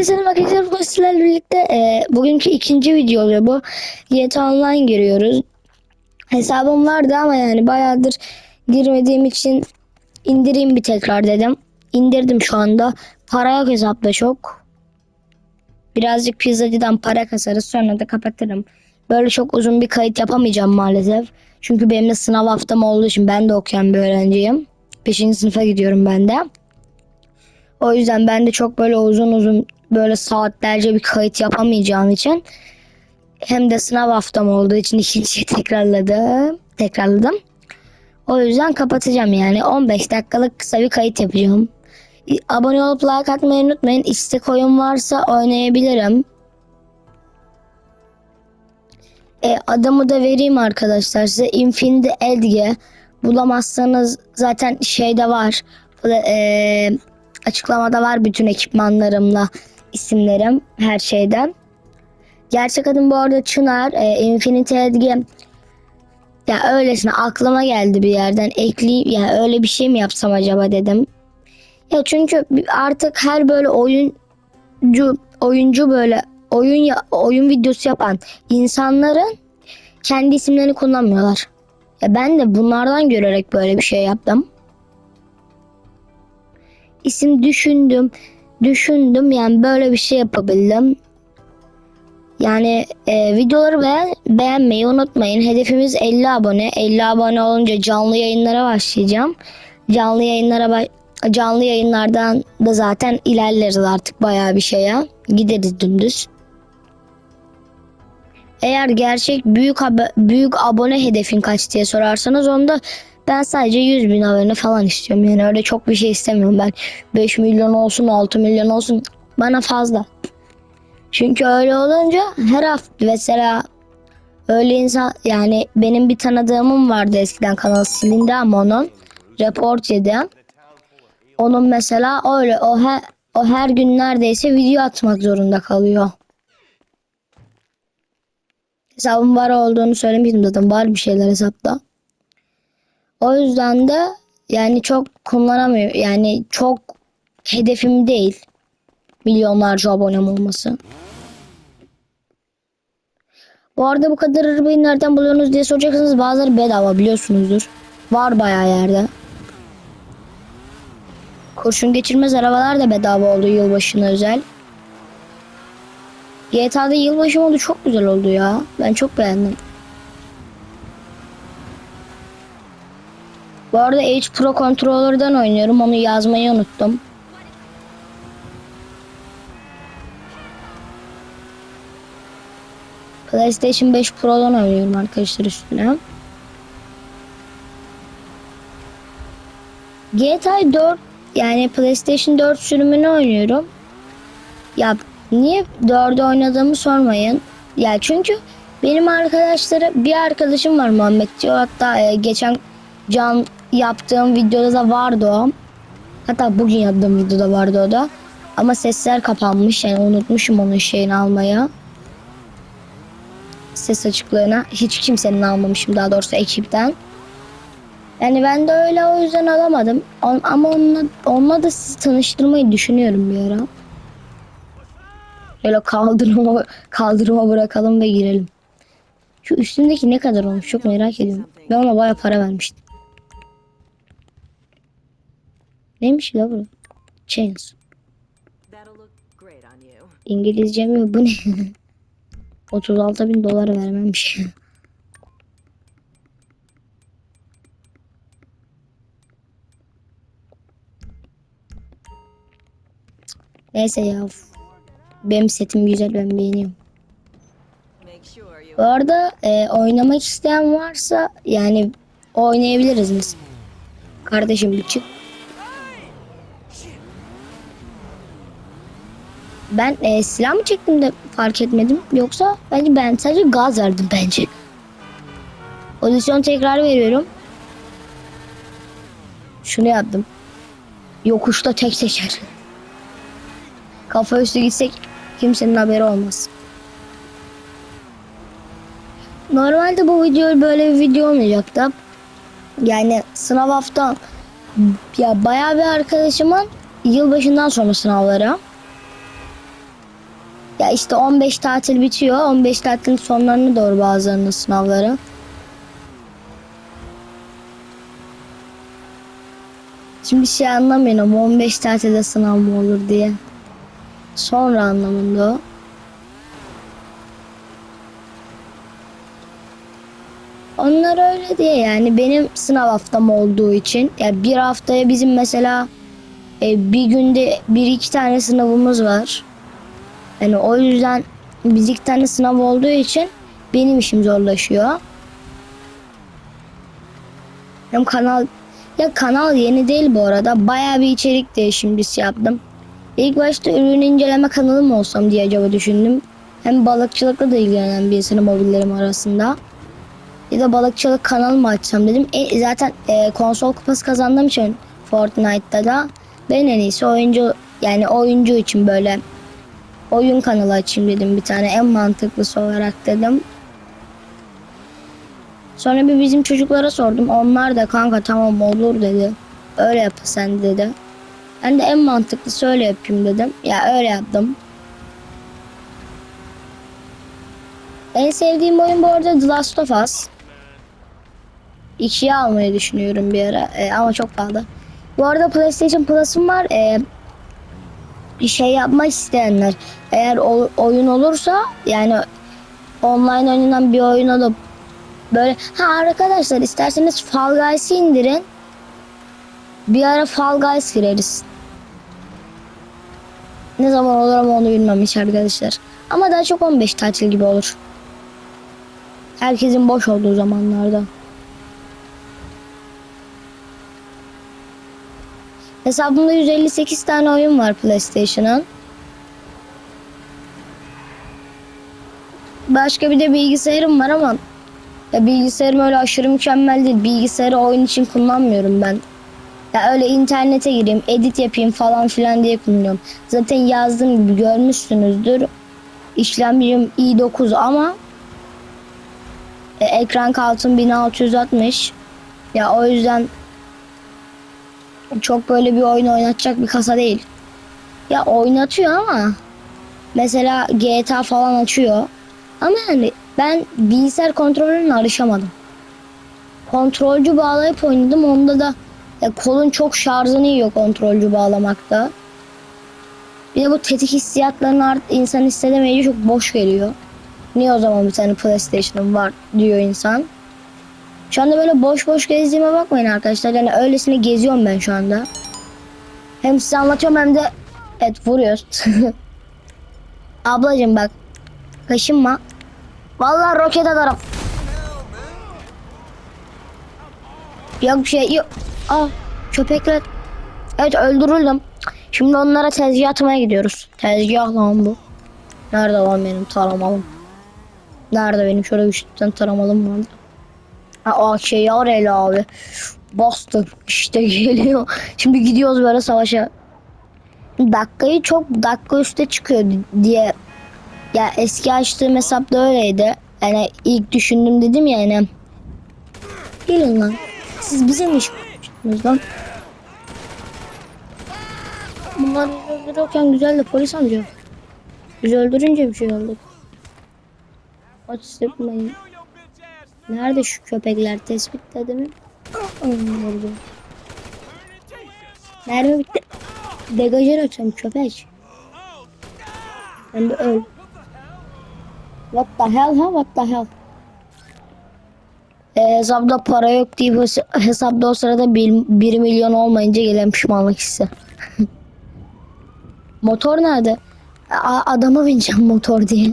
Herkese selam arkadaşlar. Bugün sizlerle birlikte e, bugünkü ikinci video oluyor bu. GTA Online giriyoruz. Hesabım vardı ama yani bayağıdır girmediğim için indireyim bir tekrar dedim. İndirdim şu anda. Para yok hesapta çok. Birazcık pizzacıdan para kasarız sonra da kapatırım. Böyle çok uzun bir kayıt yapamayacağım maalesef. Çünkü benim de sınav haftam olduğu için ben de okuyan bir öğrenciyim. Beşinci sınıfa gidiyorum ben de. O yüzden ben de çok böyle uzun uzun böyle saatlerce bir kayıt yapamayacağım için hem de sınav haftam olduğu için ikinciyi tekrarladım. Tekrarladım. O yüzden kapatacağım yani 15 dakikalık kısa bir kayıt yapacağım. Abone olup like atmayı unutmayın. İstek oyun varsa oynayabilirim. E, adamı da vereyim arkadaşlar size. Infinity Edge. Bulamazsanız zaten şeyde var. E, açıklamada var bütün ekipmanlarımla isimlerim her şeyden. Gerçek adım bu arada Çınar. E, Infinity Edge ya öylesine aklıma geldi bir yerden ekleyip ya öyle bir şey mi yapsam acaba dedim. Ya çünkü artık her böyle oyuncu oyuncu böyle oyun ya, oyun videosu yapan insanların kendi isimlerini kullanmıyorlar. Ya ben de bunlardan görerek böyle bir şey yaptım. İsim düşündüm, düşündüm yani böyle bir şey yapabildim. Yani e, videoları beğen, beğenmeyi unutmayın. Hedefimiz 50 abone. 50 abone olunca canlı yayınlara başlayacağım. Canlı yayınlara canlı yayınlardan da zaten ilerleriz artık bayağı bir şeye. Gideriz dümdüz. Eğer gerçek büyük büyük abone hedefin kaç diye sorarsanız onda ben sadece 100 bin abone falan istiyorum. Yani öyle çok bir şey istemiyorum ben. 5 milyon olsun 6 milyon olsun bana fazla. Çünkü öyle olunca her hafta mesela öyle insan yani benim bir tanıdığımım vardı eskiden kanal silindi ama onun report yedi. Onun mesela öyle o her o her gün neredeyse video atmak zorunda kalıyor. Hesabım var olduğunu söylemiştim zaten var bir şeyler hesapta. O yüzden de yani çok kullanamıyor yani çok hedefim değil milyonlarca abonem olması. Bu arada bu kadar arabayı nereden buluyorsunuz diye soracaksınız. Bazıları bedava biliyorsunuzdur. Var bayağı yerde. Kurşun geçirmez arabalar da bedava oldu yılbaşına özel. GTA'da yılbaşı modu çok güzel oldu ya. Ben çok beğendim. Bu arada H Pro Controller'dan oynuyorum. Onu yazmayı unuttum. PlayStation 5 Pro'dan oynuyorum arkadaşlar üstüne. GTA 4 yani PlayStation 4 sürümünü oynuyorum. Ya niye 4'ü oynadığımı sormayın. Ya çünkü benim arkadaşları bir arkadaşım var Muhammed diyor. Hatta e, geçen can yaptığım videoda da vardı o. Hatta bugün yaptığım videoda vardı o da. Ama sesler kapanmış yani unutmuşum onun şeyini almaya ses açıklığına hiç kimsenin almamışım daha doğrusu ekipten. Yani ben de öyle o yüzden alamadım. Ama onunla, onunla da sizi tanıştırmayı düşünüyorum bir ara. Böyle kaldırıma, kaldırıma bırakalım ve girelim. Şu üstündeki ne kadar olmuş çok merak ediyorum. Ben ona baya para vermiştim. Neymiş la bu? Chains. İngilizce mi bu ne? 36 bin dolar vermemiş. Neyse ya. Benim setim güzel ben beğeniyorum. Bu arada e, oynamak isteyen varsa yani oynayabiliriz biz. Kardeşim bir çık. Ben e, silah mı çektim de fark etmedim. Yoksa bence ben sadece gaz verdim bence. Pozisyon tekrar veriyorum. Şunu yaptım. Yokuşta tek seçer. Kafa üstü gitsek kimsenin haberi olmaz. Normalde bu video böyle bir video olmayacaktı. Yani sınav hafta ya bayağı bir arkadaşımın yılbaşından sonra sınavları. Ya işte 15 tatil bitiyor. 15 tatilin sonlarına doğru bazılarının sınavları. Şimdi şey anlamıyorum 15 tatilde sınav mı olur diye. Sonra anlamında o. Onlar öyle diye yani benim sınav haftam olduğu için ya bir haftaya bizim mesela e, bir günde bir iki tane sınavımız var. Yani o yüzden biz iki tane sınav olduğu için benim işim zorlaşıyor. Hem kanal ya kanal yeni değil bu arada. Bayağı bir içerik değişimcisi yaptım. İlk başta ürün inceleme kanalı mı olsam diye acaba düşündüm. Hem balıkçılıkla da ilgilenen bir insanım mobilyalarım arasında. Ya da balıkçılık kanalı mı açsam dedim. E, zaten e, konsol kupası kazandığım için Fortnite'da da ben en iyisi oyuncu yani oyuncu için böyle oyun kanalı açayım dedim bir tane en mantıklısı olarak dedim. Sonra bir bizim çocuklara sordum. Onlar da kanka tamam olur dedi. Öyle yap sen dedi. Ben de en mantıklısı öyle yapayım dedim. Ya öyle yaptım. En sevdiğim oyun bu arada The Last of Us. İkiye almayı düşünüyorum bir ara E, ama çok pahalı. Bu arada PlayStation Plus'ım var. E, şey yapmak isteyenler eğer oyun olursa yani online oynanan bir oyun olup böyle ha arkadaşlar isterseniz Fall Guys'ı indirin. Bir ara Fall Guys gireriz. Ne zaman olur ama onu bilmem hiç arkadaşlar. Ama daha çok 15 tatil gibi olur. Herkesin boş olduğu zamanlarda. Hesabımda 158 tane oyun var PlayStation'ın. Başka bir de bilgisayarım var ama ya bilgisayarım öyle aşırı mükemmel değil. Bilgisayarı oyun için kullanmıyorum ben. Ya öyle internete gireyim, edit yapayım falan filan diye kullanıyorum. Zaten yazdığım gibi görmüşsünüzdür. İşlemcim i9 ama e, ekran kartım 1660. Ya o yüzden çok böyle bir oyun oynatacak bir kasa değil. Ya oynatıyor ama mesela GTA falan açıyor. Ama yani ben bilgisayar kontrollerine alışamadım. Kontrolcü bağlayıp oynadım. Onda da ya kolun çok şarjını yiyor kontrolcü bağlamakta. Bir de bu tetik hissiyatlarını art insan hissedemeyince çok boş geliyor. Niye o zaman bir tane PlayStation'ım var diyor insan. Şu anda böyle boş boş gezdiğime bakmayın arkadaşlar. Yani öylesine geziyorum ben şu anda. Hem size anlatıyorum hem de evet vuruyoruz. Ablacım bak. Kaşınma. Vallahi roket atarım. Yok bir şey yok. Aa köpekler. Evet öldürüldüm. Şimdi onlara tezgah atmaya gidiyoruz. Tezgah lan bu. Nerede lan benim taramalım? Nerede benim şöyle güçlükten taramalım vardı. Ha şey orayla abi. Bastır. İşte geliyor. Şimdi gidiyoruz böyle savaşa. Dakikayı çok dakika üstte çıkıyor diye. Ya eski açtığım hesapta öyleydi. Yani ilk düşündüm dedim ya yani. Gelin lan. Siz bize mi iş yapıyorsunuz lan? Bunlar öldürürken güzel de polis amca. Bizi öldürünce bir şey oldu. Aç sıkmayın. Nerede şu köpekler tespitledi mi? Vurdu. Mermi bitti. Degajör açalım köpek. Sen de öl. What the hell ha what the hell. E, hesapta para yok deyip hes- hesapta o sırada 1, milyon olmayınca gelen pişmanlık hissi. motor nerede? A- adama bineceğim motor diye.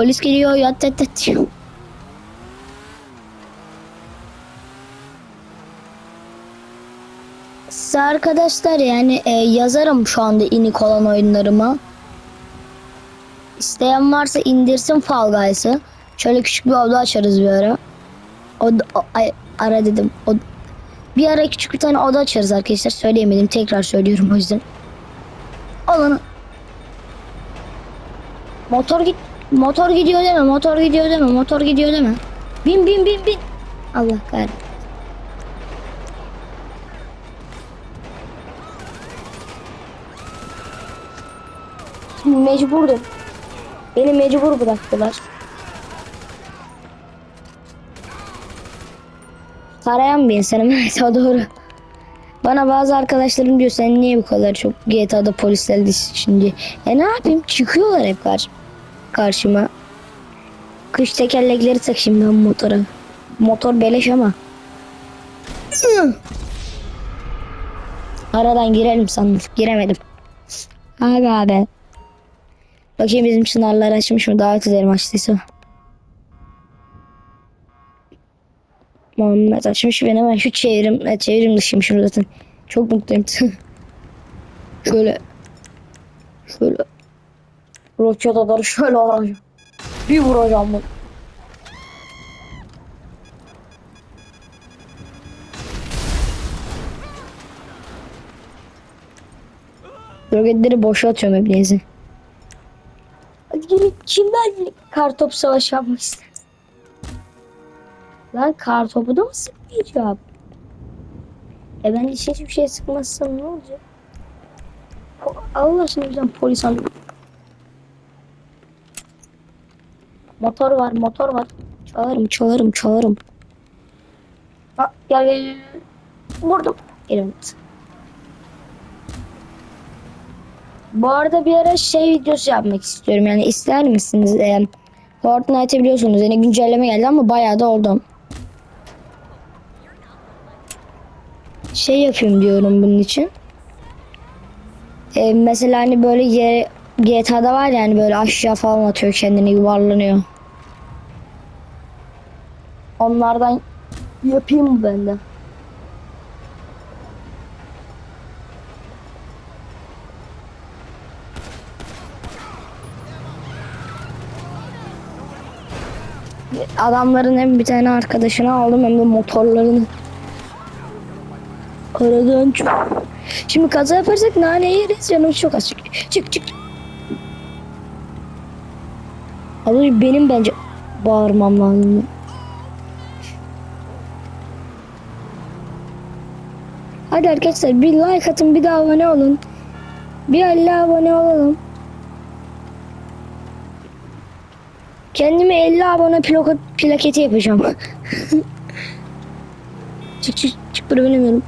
Polis geliyor yat yat diyor. Size arkadaşlar yani e, yazarım şu anda inik olan oyunlarıma. İsteyen varsa indirsin Fall Guys'ı. Şöyle küçük bir oda açarız bir ara. O, o- ay, ara dedim. O, bir ara küçük bir tane oda açarız arkadaşlar. Söyleyemedim. Tekrar söylüyorum o yüzden. Alın. Motor git. Motor gidiyor deme. Motor gidiyor deme. Motor gidiyor deme. Bin bin bin bin. Allah kahretsin. Mecburdum. Beni mecbur bıraktılar. Tarayan bir insanım evet doğru. Bana bazı arkadaşlarım diyor sen niye bu kadar çok GTA'da polislerle şimdi. E ne yapayım çıkıyorlar hep karşı, karşıma. Kış tekerlekleri takayım ben motora. Motor beleş ama. Aradan girelim sandım. Giremedim. Abi abi. Bakayım bizim sınırlar açmış mı? Davet edelim açtıysa. Muhammed açmış ben hemen şu çevrim, e, çevrim dışıymışım zaten. Çok mutluyum. şöyle. Şöyle. Roket atar şöyle alacağım. Bir vuracağım bunu. Roketleri boşa atıyorum hep neyse. Hadi gelin kimden kartop savaşı yapmak ister? Lan kartopu da mı sıkmayacağım? E ben hiç hiçbir şey sıkmazsam ne olacak? Allah aşkına bizden polis al. Motor var motor var. Çalarım çalarım çalarım. Ha, gel gel gel. Vurdum. Elim. Bu arada bir ara şey videosu yapmak istiyorum. Yani ister misiniz? Ee, Fortnite biliyorsunuz yeni güncelleme geldi ama bayağı da oldu. Şey yapayım diyorum bunun için. Ee, mesela hani böyle yere, GTA'da var yani böyle aşağı falan atıyor kendini yuvarlanıyor. Onlardan yapayım ben de? Adamların hem bir tane arkadaşını aldım hem de motorlarını. Aradan çok. Şimdi kaza yaparsak nane yeriz canım çok az. Çık çık. çık. Önce benim bence bağırmam lazım. Hadi arkadaşlar bir like atın bir de abone olun. Bir 50 abone olalım. Kendime 50 abone plaka- plaketi yapacağım. çık çık çık buraya binemiyorum.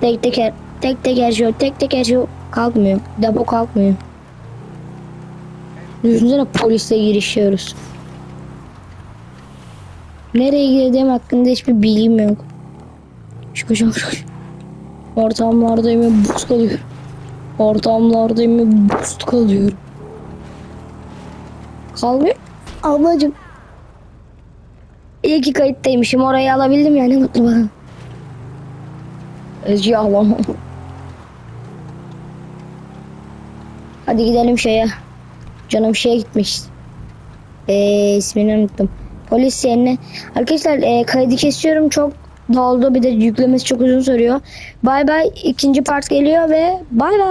Tek teker tek teker şu tek teker şu kalkmıyor. Depo kalkmıyor. Düşünsene polisle girişiyoruz. Nereye gideceğim hakkında hiçbir bilgim yok. Çıkacağım çıkacağım. Ortamlardayım ve buz kalıyorum. Ortamlardayım ve buz kalıyorum. Kalmıyor. Ablacım. İyi ki kayıttaymışım. Orayı alabildim yani mutlu bana. Özgü ağlamam. Hadi gidelim şeye. Canım şeye gitmiş. Ee, ismini unuttum. Polis yerine. Arkadaşlar e, kaydı kesiyorum. Çok doldu. Bir de yüklemesi çok uzun sürüyor. Bay bay. ikinci part geliyor ve bay bay.